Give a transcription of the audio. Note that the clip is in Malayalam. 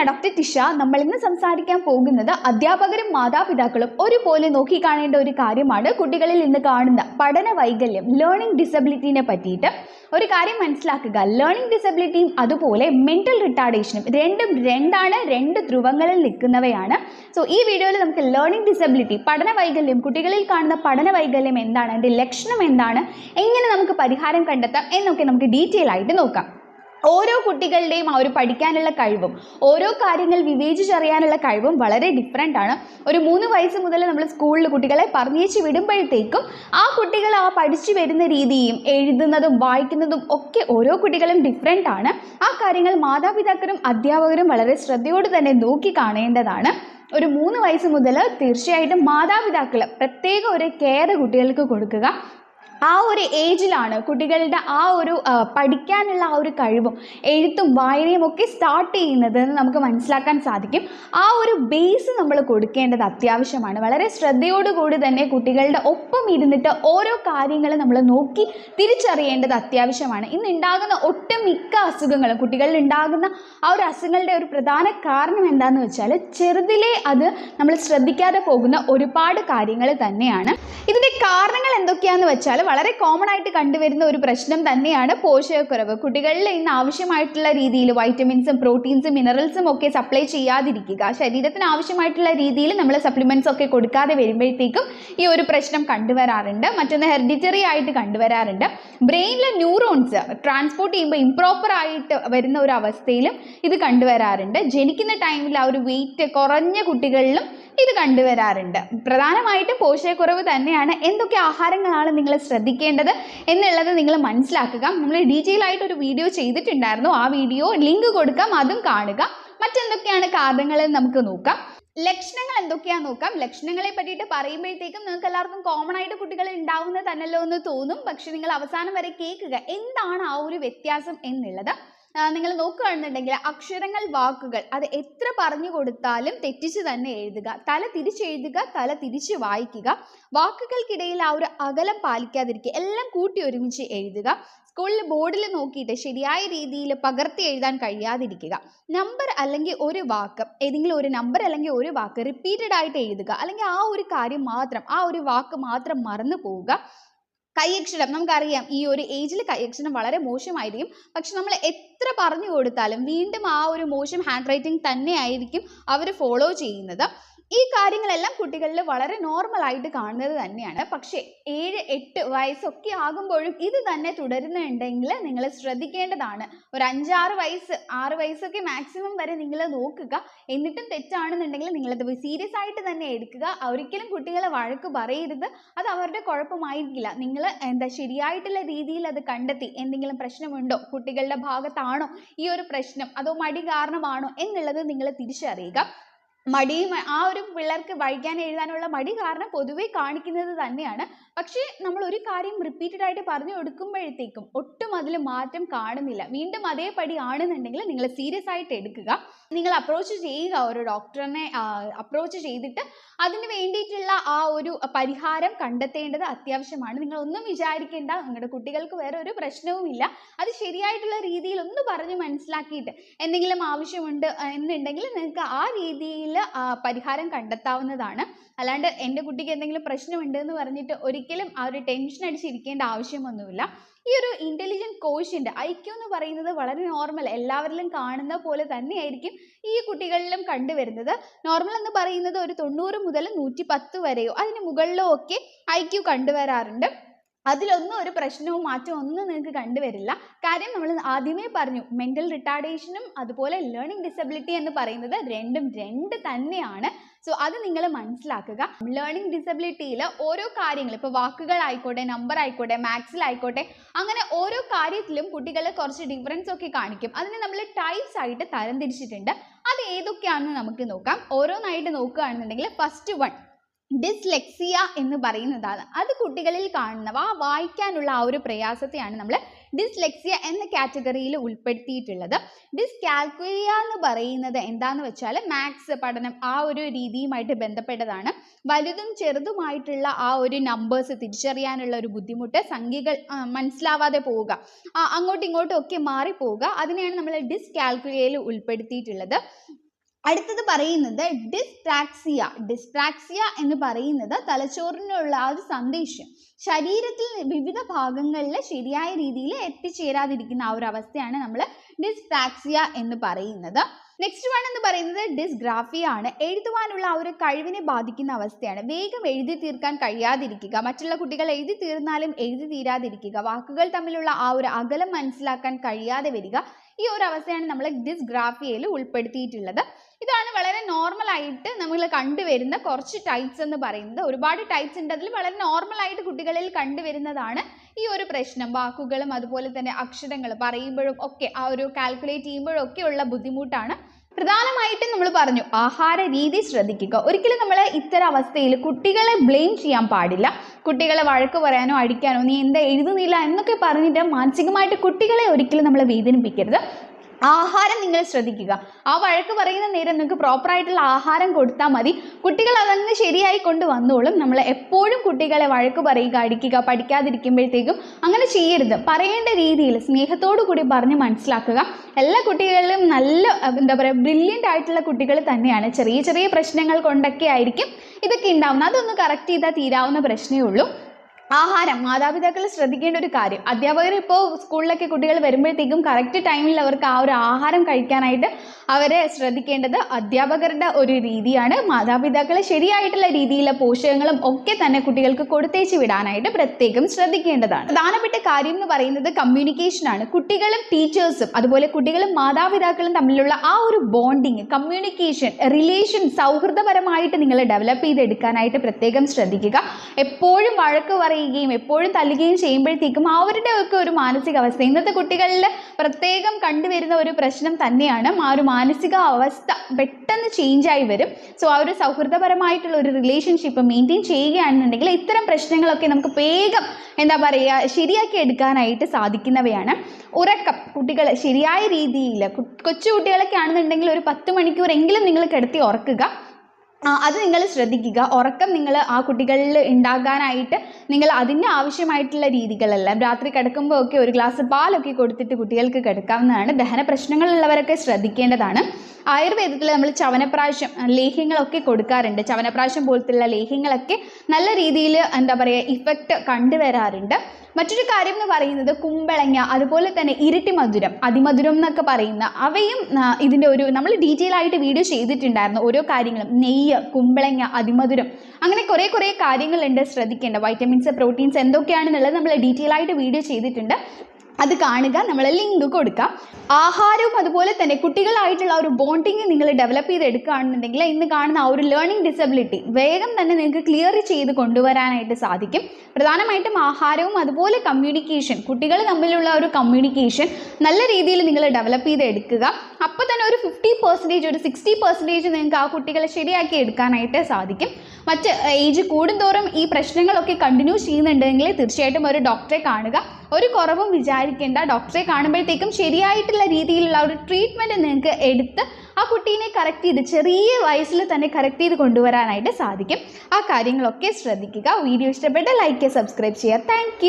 ഞാൻ ഡോക്ടർ ടിഷ നമ്മൾ ഇന്ന് സംസാരിക്കാൻ പോകുന്നത് അധ്യാപകരും മാതാപിതാക്കളും ഒരുപോലെ നോക്കിക്കാണേണ്ട ഒരു കാര്യമാണ് കുട്ടികളിൽ ഇന്ന് കാണുന്ന പഠന വൈകല്യം ലേണിംഗ് ഡിസബിലിറ്റീനെ പറ്റിയിട്ട്. ഒരു കാര്യം മനസ്സിലാക്കുക ലേണിംഗ് ഡിസബിലിറ്റിയും അതുപോലെ മെന്റൽ റിട്ടാർഡേഷനും രണ്ടും രണ്ടാണ് രണ്ട് ധ്രുവങ്ങളിൽ നിൽക്കുന്നവയാണ്. സോ ഈ വീഡിയോയിൽ നമുക്ക് ലേണിംഗ് ഡിസബിലിറ്റി പഠന വൈകല്യം കുട്ടികളിൽ കാണുന്ന പഠന വൈകല്യം എന്താണ് അതിന്റെ ലക്ഷണം എന്താണ് എങ്ങനെ നമുക്ക് പരിഹാരം കണ്ടെത്താം എന്നൊക്കെ നമുക്ക് ഡീറ്റെയിൽ ആയിട്ട് നോക്കാം. ഓരോ കുട്ടികളുടെയും ആ ഒരു പഠിക്കാനുള്ള കഴിവും ഓരോ കാര്യങ്ങൾ വിവേചിച്ചറിയാനുള്ള കഴിവും വളരെ ഡിഫറെന്റ് ആണ്. ഒരു മൂന്ന് വയസ്സ് മുതൽ നമ്മൾ സ്കൂളിൽ കുട്ടികളെ പറഞ്ഞേച്ച് വിടുമ്പോഴത്തേക്കും ആ കുട്ടികൾ ആ പഠിച്ചു വരുന്ന രീതിയും എഴുതുന്നതും വായിക്കുന്നതും ഒക്കെ ഓരോ കുട്ടികളും ഡിഫറെന്റ് ആണ്. ആ കാര്യങ്ങൾ മാതാപിതാക്കളും അധ്യാപകരും വളരെ ശ്രദ്ധയോട് തന്നെ നോക്കി കാണേണ്ടതാണ്. ഒരു മൂന്ന് വയസ്സ് മുതൽ തീർച്ചയായിട്ടും മാതാപിതാക്കൾ പ്രത്യേക ഒരു കെയർ കുട്ടികൾക്ക് കൊടുക്കുക. ആ ഒരു ഏജിലാണ് കുട്ടികളുടെ ആ ഒരു പഠിക്കാനുള്ള ആ ഒരു കഴിവും എഴുത്തും വായനയും ഒക്കെ സ്റ്റാർട്ട് ചെയ്യുന്നത് എന്ന് നമുക്ക് മനസ്സിലാക്കാൻ സാധിക്കും. ആ ഒരു ബേസ് നമ്മൾ കൊടുക്കേണ്ടത് അത്യാവശ്യമാണ്. വളരെ ശ്രദ്ധയോടുകൂടി തന്നെ കുട്ടികളുടെ ഒപ്പം ഇരുന്നിട്ട് ഓരോ കാര്യങ്ങളും നമ്മൾ നോക്കി തിരിച്ചറിയേണ്ടത് അത്യാവശ്യമാണ്. ഇന്ന് ഉണ്ടാകുന്ന ഒട്ടുമിക്ക അസുഖങ്ങളും കുട്ടികളിൽ ഉണ്ടാകുന്ന ആ ഒരു അസുഖങ്ങളുടെ ഒരു പ്രധാന കാരണം എന്താണെന്ന് വെച്ചാൽ ചെറുതിലെ അത് നമ്മൾ ശ്രദ്ധിക്കാതെ പോകുന്ന ഒരുപാട് കാര്യങ്ങൾ തന്നെയാണ്. ഇതിന്റെ കാരണങ്ങൾ എന്തൊക്കെയാണെന്ന് വെച്ചാൽ വളരെ കോമൺ ആയിട്ട് കണ്ടുവരുന്ന ഒരു പ്രശ്നം തന്നെയാണ് പോഷകക്കുറവ്. കുട്ടികളിൽ ഇന്ന് ആവശ്യമായിട്ടുള്ള രീതിയിൽ വൈറ്റമിൻസും പ്രോട്ടീൻസും മിനറൽസും ഒക്കെ സപ്ലൈ ചെയ്യാതിരിക്കുക. ശരീരത്തിന് ആവശ്യമായിട്ടുള്ള രീതിയിൽ നമ്മൾ സപ്ലിമെന്റ്സ് ഒക്കെ കൊടുക്കാതെ വരുമ്പോഴത്തേക്കും ഈ ഒരു പ്രശ്നം കണ്ടുവരാറുണ്ട്. മറ്റൊന്ന് ഹെറിഡിറ്ററി ആയിട്ട് കണ്ടുവരാറുണ്ട്. ബ്രെയിനിലെ ന്യൂറോൺസ് ട്രാൻസ്പോർട്ട് ചെയ്യുമ്പോൾ ഇംപ്രോപ്പർ ആയിട്ട് വരുന്ന ഒരു അവസ്ഥയിലും ഇത് കണ്ടുവരാറുണ്ട്. ജനിക്കുന്ന ടൈമിൽ ആ ഒരു വെയിറ്റ് കുറഞ്ഞ കുട്ടികളിലും ഇത് കണ്ടുവരാറുണ്ട്. പ്രധാനമായിട്ടും പോഷകക്കുറവ് തന്നെയാണ്. എന്തൊക്കെ ആഹാരങ്ങളാണ് നിങ്ങൾ ശ്രദ്ധിക്കേണ്ടത് എന്നുള്ളത് നിങ്ങൾ മനസ്സിലാക്കുക. നമ്മൾ ഡീറ്റെയിൽ ആയിട്ട് ഒരു വീഡിയോ ചെയ്തിട്ടുണ്ടായിരുന്നു. ആ വീഡിയോ ലിങ്ക് കൊടുക്കാം അതും കാണുക. മറ്റെന്തൊക്കെയാണ് കാരണങ്ങൾ എന്ന് നമുക്ക് നോക്കാം. ലക്ഷണങ്ങൾ എന്തൊക്കെയാന്ന് നോക്കാം. ലക്ഷണങ്ങളെ പറ്റിയിട്ട് പറയുമ്പോഴത്തേക്കും നിങ്ങൾക്ക് എല്ലാവർക്കും കോമൺ ആയിട്ട് കുട്ടികളിൽ ഉണ്ടാവുന്നത് തന്നല്ലോ എന്ന് തോന്നും. പക്ഷെ നിങ്ങൾ അവസാനം വരെ കേൾക്കുക. എന്താണ് ആ ഒരു വ്യത്യാസം എന്നുള്ളത്. നിങ്ങൾ നോക്കുകയാണെന്നുണ്ടെങ്കിൽ അക്ഷരങ്ങൾ വാക്കുകൾ അത് എത്ര പറഞ്ഞു കൊടുത്താലും തെറ്റിച്ച് തന്നെ എഴുതുക. തല തിരിച്ചെഴുതുക തല തിരിച്ച് വായിക്കുക. വാക്കുകൾക്കിടയിൽ ആ ഒരു അകലം പാലിക്കാതിരിക്കുക. എല്ലാം കൂട്ടി ഒരുമിച്ച് എഴുതുക. സ്കൂളിൽ ബോർഡിൽ നോക്കിയിട്ട് ശരിയായ രീതിയിൽ പകർത്തി എഴുതാൻ കഴിയാതിരിക്കുക. നമ്പർ അല്ലെങ്കിൽ ഒരു വാക്ക് ഏതെങ്കിലും ഒരു നമ്പർ അല്ലെങ്കിൽ ഒരു വാക്ക് റിപ്പീറ്റഡ് ആയിട്ട് എഴുതുക. അല്ലെങ്കിൽ ആ ഒരു കാര്യം മാത്രം ആ ഒരു വാക്ക് മാത്രം മറന്നു പോവുക. കൈയക്ഷരം. നമുക്കറിയാം ഈ ഒരു ഏജിൽ കൈയക്ഷരം വളരെ മോശമായിരിക്കും. പക്ഷെ നമ്മൾ എത്ര പറഞ്ഞു കൊടുത്താലും വീണ്ടും ആ ഒരു മോശം ഹാൻഡ് റൈറ്റിംഗ് തന്നെ ആയിരിക്കും അവർ ഫോളോ ചെയ്യുന്നത്. ഈ കാര്യങ്ങളെല്ലാം കുട്ടികളിൽ വളരെ നോർമൽ ആയിട്ട് കാണുന്നത് തന്നെയാണ്. പക്ഷേ ഏഴ് എട്ട് വയസ്സൊക്കെ ആകുമ്പോഴും ഇത് തന്നെ തുടരുന്നുണ്ടെങ്കിൽ നിങ്ങൾ ശ്രദ്ധിക്കേണ്ടതാണ്. ഒരു അഞ്ചാറ് വയസ്സ് ആറ് വയസ്സൊക്കെ മാക്സിമം വരെ നിങ്ങൾ നോക്കുക. എന്നിട്ടും തെറ്റാണെന്നുണ്ടെങ്കിൽ നിങ്ങളത് സീരിയസ് ആയിട്ട് തന്നെ എടുക്കുക. ഒരിക്കലും കുട്ടികളെ വഴക്ക് പറയരുത്. അത് അവരുടെ കുഴപ്പമായിരിക്കില്ല. നിങ്ങൾ എന്താ ശരിയായിട്ടുള്ള രീതിയിൽ അത് കണ്ടെത്തി എന്തെങ്കിലും പ്രശ്നമുണ്ടോ? കുട്ടികളുടെ ഭാഗത്താണോ ഈ ഒരു പ്രശ്നം? അതോ മടി കാരണമാണോ? എന്നുള്ളത് നിങ്ങൾ തിരിച്ചറിയുക. മടിയും ആ ഒരു പിള്ളേർക്ക് വായിക്കാൻ എഴുതാനുള്ള മടി കാരണം പൊതുവെ കാണിക്കുന്നത് തന്നെയാണ്. പക്ഷേ നമ്മൾ ഒരു കാര്യം റിപ്പീറ്റഡ് ആയിട്ട് പറഞ്ഞു കൊടുക്കുമ്പോഴത്തേക്കും ഒട്ടും അതിൽ മാറ്റം കാണുന്നില്ല. വീണ്ടും അതേപടി ആണെന്നുണ്ടെങ്കിൽ നിങ്ങൾ സീരിയസ് ആയിട്ട് എടുക്കുക. നിങ്ങൾ അപ്രോച്ച് ചെയ്യുക ഒരു ഡോക്ടറിനെ അപ്രോച്ച് ചെയ്തിട്ട് അതിന് വേണ്ടിയിട്ടുള്ള ആ ഒരു പരിഹാരം കണ്ടെത്തേണ്ടത് അത്യാവശ്യമാണ്. നിങ്ങൾ ഒന്നും വിചാരിക്കേണ്ട നിങ്ങളുടെ കുട്ടികൾക്ക് വേറെ ഒരു പ്രശ്നവുമില്ല. അത് ശരിയായിട്ടുള്ള രീതിയിൽ ഒന്ന് പറഞ്ഞ് മനസ്സിലാക്കിയിട്ട് എന്തെങ്കിലും ആവശ്യമുണ്ട് എന്നുണ്ടെങ്കിൽ നിങ്ങൾക്ക് ആ രീതിയിൽ പരിഹാരം കണ്ടെത്താവുന്നതാണ്. അല്ലാണ്ട് എന്റെ കുട്ടിക്ക് എന്തെങ്കിലും പ്രശ്നമുണ്ട് എന്ന് പറഞ്ഞിട്ട് ഒരിക്കലും ആ ഒരു ടെൻഷൻ അടിച്ചിരിക്കേണ്ട ആവശ്യമൊന്നുമില്ല. ഈ ഒരു ഇന്റലിജന്റ് കോഷ്യന്റ് ഐ ക്യു എന്ന് പറയുന്നത് വളരെ നോർമൽ എല്ലാവരിലും കാണുന്ന പോലെ തന്നെയായിരിക്കും ഈ കുട്ടികളിലും കണ്ടുവരുന്നത്. നോർമൽ എന്ന് പറയുന്നത് ഒരു തൊണ്ണൂറ് മുതൽ നൂറ്റി പത്ത് വരെയോ അതിന് മുകളിലോ ഒക്കെ ഐക്യു ക്യു കണ്ടുവരാറുണ്ട്. അതിലൊന്നും ഒരു പ്രശ്നവും മാറ്റവും ഒന്നും നിങ്ങൾക്ക് കണ്ടുവരില്ല. കാര്യം നമ്മൾ ആദ്യമേ പറഞ്ഞു മെന്റൽ റിട്ടാർഡേഷനും അതുപോലെ ലേണിംഗ് ഡിസബിലിറ്റി എന്ന് പറയുന്നത് രണ്ടും രണ്ട് തന്നെയാണ്. സോ അത് നിങ്ങൾ മനസ്സിലാക്കുക. ലേണിംഗ് ഡിസബിലിറ്റിയിൽ ഓരോ കാര്യങ്ങൾ ഇപ്പോൾ വാക്കുകളായിക്കോട്ടെ നമ്പർ ആയിക്കോട്ടെ മാത്സിലായിക്കോട്ടെ അങ്ങനെ ഓരോ കാര്യത്തിലും കുട്ടികൾ കുറച്ച് ഡിഫറൻസ് ഒക്കെ കാണിക്കും. അതിനെ നമ്മൾ ടൈപ്സ് ആയിട്ട് തരംതിരിച്ചിട്ടുണ്ട്. അത് ഏതൊക്കെയാണെന്ന് നമുക്ക് നോക്കാം. ഓരോന്നായിട്ട് നോക്കുകയാണെന്നുണ്ടെങ്കിൽ ഫസ്റ്റ് വൺ ഡിസ്ലെക്സിയ എന്ന് പറയുന്നതാണ്. അത് കുട്ടികളിൽ കാണുന്നവ വായിക്കാനുള്ള ആ ഒരു പ്രയാസത്തെയാണ് നമ്മൾ ഡിസ്ലെക്സിയ എന്ന കാറ്റഗറിയിൽ ഉൾപ്പെടുത്തിയിട്ടുള്ളത്. ഡിസ്കാൽക്കുലിയ എന്ന് പറയുന്നത് എന്താന്ന് വെച്ചാൽ മാത്സ് പഠനം ആ ഒരു രീതിയുമായിട്ട് ബന്ധപ്പെട്ടതാണ്. വലുതും ചെറുതുമായിട്ടുള്ള ആ ഒരു നമ്പേഴ്സ് തിരിച്ചറിയാനുള്ള ഒരു ബുദ്ധിമുട്ട് സംഖ്യകൾ മനസ്സിലാവാതെ പോവുക. അങ്ങോട്ടും ഇങ്ങോട്ടും ഒക്കെ മാറിപ്പോവുക. അതിനെയാണ് നമ്മൾ ഡിസ്കാൽക്കുലിയയിൽ ഉൾപ്പെടുത്തിയിട്ടുള്ളത്. അടുത്തത് പറയുന്നത് ഡിസ്ട്രാക്സിയ ഡിസ്ട്രാക്സിയ എന്ന് പറയുന്നത് തലച്ചോറിനുള്ള ആ ഒരു സന്ദേശം. ശരീരത്തിൽ വിവിധ ഭാഗങ്ങളിൽ ശരിയായ രീതിയിൽ എത്തിച്ചേരാതിരിക്കുന്ന ആ ഒരു അവസ്ഥയാണ് നമ്മൾ ഡിസ്ട്രാക്സിയ എന്ന് പറയുന്നത്. നെക്സ്റ്റ് വൺ എന്ന് പറയുന്നത് ഡിസ്ഗ്രാഫിയ ആണ്. എഴുതുവാനുള്ള ആ ഒരു കഴിവിനെ ബാധിക്കുന്ന അവസ്ഥയാണ്. വേഗം എഴുതി തീർക്കാൻ കഴിയാതിരിക്കുക. മറ്റുള്ള കുട്ടികൾ എഴുതി തീർന്നാലും എഴുതി തീരാതിരിക്കുക. വാക്കുകൾ തമ്മിലുള്ള ആ ഒരു അകലം മനസ്സിലാക്കാൻ കഴിയാതെ വരിക. ഈ ഒരു അവസ്ഥയാണ് നമ്മൾ ഡിസ്ഗ്രാഫിയയിൽ ഉൾപ്പെടുത്തിയിട്ടുള്ളത്. ഇതാണ് വളരെ നോർമൽ ആയിട്ട് നമ്മൾ കണ്ടുവരുന്ന കുറച്ച് ടൈപ്സ് എന്ന് പറയുന്നത്. ഒരുപാട് ടൈപ്സ് ഉണ്ട്. അതിൽ വളരെ നോർമൽ ആയിട്ട് കുട്ടികളിൽ കണ്ടുവരുന്നതാണ് ഈ ഒരു പ്രശ്നം. വാക്കുകളും അതുപോലെ തന്നെ അക്ഷരങ്ങൾ പറയുമ്പോഴും ഒക്കെ ആ ഒരു കാൽക്കുലേറ്റ് ചെയ്യുമ്പോഴും ഒക്കെ ഉള്ള ബുദ്ധിമുട്ടാണ് പ്രധാനമായിട്ടും നമ്മൾ പറഞ്ഞു ആഹാര രീതി ശ്രദ്ധിക്കുക. ഒരിക്കലും നമ്മൾ ഇത്തരം അവസ്ഥയിൽ കുട്ടികളെ ബ്ലെയിം ചെയ്യാൻ പാടില്ല. കുട്ടികളെ വഴക്ക് പറയാനോ അടിക്കാനോ നീ എന്താ എഴുതുന്നില്ല എന്നൊക്കെ പറഞ്ഞിട്ട് മാനസികമായിട്ട് കുട്ടികളെ ഒരിക്കലും നമ്മൾ വേദനിപ്പിക്കരുത്. ആഹാരം നിങ്ങൾ ശ്രദ്ധിക്കുക. ആ വഴക്ക് പറയുന്ന നേരം നിങ്ങൾക്ക് പ്രോപ്പറായിട്ടുള്ള ആഹാരം കൊടുത്താൽ മതി. കുട്ടികൾ അതങ്ങ് ശരിയായി കൊണ്ട് വന്നോളും നമ്മൾ എപ്പോഴും കുട്ടികളെ വഴക്ക് പറയുക അടിക്കുക പഠിക്കാതിരിക്കുമ്പോഴത്തേക്കും അങ്ങനെ ചെയ്യരുത്. പറയേണ്ട രീതിയിൽ സ്നേഹത്തോടു കൂടി പറഞ്ഞ് മനസ്സിലാക്കുക. എല്ലാ കുട്ടികളിലും നല്ല എന്താ പറയുക ബ്രില്യന്റ് ആയിട്ടുള്ള കുട്ടികൾ തന്നെയാണ്. ചെറിയ ചെറിയ പ്രശ്നങ്ങൾ കൊണ്ടൊക്കെ ആയിരിക്കും ഇതൊക്കെ ഉണ്ടാവുന്നത്. അതൊന്ന് കറക്റ്റ് ചെയ്താൽ തീരാവുന്ന പ്രശ്നമേ ഉള്ളൂ. ആഹാരം മാതാപിതാക്കൾ ശ്രദ്ധിക്കേണ്ട ഒരു കാര്യം. അധ്യാപകർ ഇപ്പോൾ സ്കൂളിലൊക്കെ കുട്ടികൾ വരുമ്പോഴത്തേക്കും കറക്റ്റ് ടൈമിൽ അവർക്ക് ആ ഒരു ആഹാരം കഴിക്കാനായിട്ട് അവരെ ശ്രദ്ധിക്കേണ്ടത് അധ്യാപകരുടെ ഒരു രീതിയാണ്. മാതാപിതാക്കൾ ശരിയായിട്ടുള്ള രീതിയിലെ പോഷകങ്ങളും ഒക്കെ തന്നെ കുട്ടികൾക്ക് കൊടുത്തേച്ച് വിടാനായിട്ട് പ്രത്യേകം ശ്രദ്ധിക്കേണ്ടതാണ്. പ്രധാനപ്പെട്ട കാര്യം എന്ന് പറയുന്നത് കമ്മ്യൂണിക്കേഷൻ ആണ്. കുട്ടികളും ടീച്ചേഴ്സും അതുപോലെ കുട്ടികളും മാതാപിതാക്കളും തമ്മിലുള്ള ആ ഒരു ബോണ്ടിങ് കമ്മ്യൂണിക്കേഷൻ റിലേഷൻ സൗഹൃദപരമായിട്ട് നിങ്ങൾ ഡെവലപ്പ് ചെയ്തെടുക്കാനായിട്ട് പ്രത്യേകം ശ്രദ്ധിക്കുക. എപ്പോഴും വഴക്ക് പറയുകയും എപ്പോഴും തല്ലുകയും ചെയ്യുമ്പോഴത്തേക്കും അവരുടെ ഒക്കെ ഒരു മാനസികാവസ്ഥ. ഇന്നത്തെ കുട്ടികളിൽ പ്രത്യേകം കണ്ടുവരുന്ന ഒരു പ്രശ്നം തന്നെയാണ് ആ ഒരു മാനസിക അവസ്ഥ പെട്ടെന്ന് ചേഞ്ചായി വരും. സോ ആ ഒരു സൗഹൃദപരമായിട്ടുള്ള ഒരു റിലേഷൻഷിപ്പ് മെയിന്റെയിൻ ചെയ്യുകയാണെന്നുണ്ടെങ്കിൽ ഇത്തരം പ്രശ്നങ്ങളൊക്കെ നമുക്ക് വേഗം എന്താ പറയുക ശരിയാക്കി എടുക്കാനായിട്ട് സാധിക്കുന്നവയാണ്. ഉറക്കം. കുട്ടികൾ ശരിയായ രീതിയിൽ കൊച്ചു കുട്ടികളൊക്കെ ആണെന്നുണ്ടെങ്കിൽ ഒരു പത്ത് മണിക്കൂറെങ്കിലും നിങ്ങൾ കിടത്തി ഉറക്കുക. അത് നിങ്ങൾ ശ്രദ്ധിക്കുക. ഉറക്കം നിങ്ങൾ ആ കുട്ടികളിൽ ഉണ്ടാകാനായിട്ട് നിങ്ങൾ അതിന് ആവശ്യമായിട്ടുള്ള രീതികളെല്ലാം. രാത്രി കിടക്കുമ്പോൾ ഒക്കെ ഒരു ഗ്ലാസ് പാലൊക്കെ കൊടുത്തിട്ട് കുട്ടികൾക്ക് കിടക്കാവുന്നതാണ്. ദഹന പ്രശ്നങ്ങളുള്ളവരൊക്കെ ശ്രദ്ധിക്കേണ്ടതാണ്. ആയുർവേദത്തിൽ നമ്മൾ ചവനപ്രാശം ലേഹ്യങ്ങളൊക്കെ കൊടുക്കാറുണ്ട്. ചവനപ്രാശം പോലത്തുള്ള ലേഹ്യങ്ങളൊക്കെ നല്ല രീതിയിൽ എന്താ പറയുക ഇഫക്റ്റ് കണ്ടുവരാറുണ്ട്. മറ്റൊരു കാര്യം എന്ന് പറയുന്നത് കുമ്പളങ്ങ അതുപോലെ തന്നെ ഇരട്ടി മധുരം അതിമധുരം എന്നൊക്കെ പറയുന്ന അവയും ഇതിന്റെ ഒരു നമ്മൾ ഡീറ്റെയിൽ ആയിട്ട് വീഡിയോ ചെയ്തിട്ടുണ്ടായിരുന്നു ഓരോ കാര്യങ്ങളും. നെയ്യ് കുമ്പളങ്ങ അതിമധുരം. അങ്ങനെ കുറേ കുറേ കാര്യങ്ങളുണ്ട് ശ്രദ്ധിക്കേണ്ട. വൈറ്റമിൻസ് പ്രോട്ടീൻസ് എന്തൊക്കെയാണെന്നുള്ളത് നമ്മൾ ഡീറ്റെയിൽ ആയിട്ട് വീഡിയോ ചെയ്തിട്ടുണ്ട്. അത് കാണുക നമ്മൾ ലിങ്ക് കൊടുക്കാം ആഹാരവും അതുപോലെ തന്നെ കുട്ടികളായിട്ടുള്ള ഒരു ബോണ്ടിങ് നിങ്ങൾ ഡെവലപ്പ് ചെയ്ത് എടുക്കുകയാണെന്നുണ്ടെങ്കിൽ ഇന്ന് കാണുന്ന ആ ഒരു ലേണിംഗ് ഡിസബിലിറ്റി വേഗം തന്നെ നിങ്ങൾക്ക് ക്ലിയർ ചെയ്ത് കൊണ്ടുവരാനായിട്ട് സാധിക്കും. പ്രധാനമായിട്ടും ആഹാരവും അതുപോലെ കമ്മ്യൂണിക്കേഷൻ കുട്ടികൾ തമ്മിലുള്ള ഒരു കമ്മ്യൂണിക്കേഷൻ നല്ല രീതിയിൽ നിങ്ങൾ ഡെവലപ്പ് ചെയ്ത് എടുക്കുക അപ്പോൾ തന്നെ ഒരു ഫിഫ്റ്റി പെർസെന്റേജ് ഒരു സിക്സ്റ്റി പെർസെന്റേജ് നിങ്ങൾക്ക് ആ കുട്ടികളെ ശരിയാക്കി എടുക്കാനായിട്ട് സാധിക്കും. മറ്റ് ഏജ് കൂടുന്തോറും ഈ പ്രശ്നങ്ങളൊക്കെ കണ്ടിന്യൂ ചെയ്യുന്നുണ്ടെങ്കിൽ തീർച്ചയായിട്ടും ഒരു ഡോക്ടറെ കാണുക. ഒരു കുറവും വിചാരിക്കേണ്ട. ഡോക്ടറെ കാണുമ്പോഴത്തേക്കും ശരിയായിട്ടുള്ള രീതിയിലുള്ള ഒരു ട്രീറ്റ്മെന്റ് നിങ്ങൾക്ക് എടുത്ത് ആ കുട്ടീനെ കറക്റ്റ് ചെയ്ത് ചെറിയ വയസ്സിൽ തന്നെ കറക്റ്റ് ചെയ്ത് കൊണ്ടുവരാനായിട്ട് സാധിക്കും. ആ കാര്യങ്ങളൊക്കെ ശ്രദ്ധിക്കുക. വീഡിയോ ഇഷ്ടപ്പെട്ട ലൈക്ക് സബ്സ്ക്രൈബ് ചെയ്യുക. താങ്ക്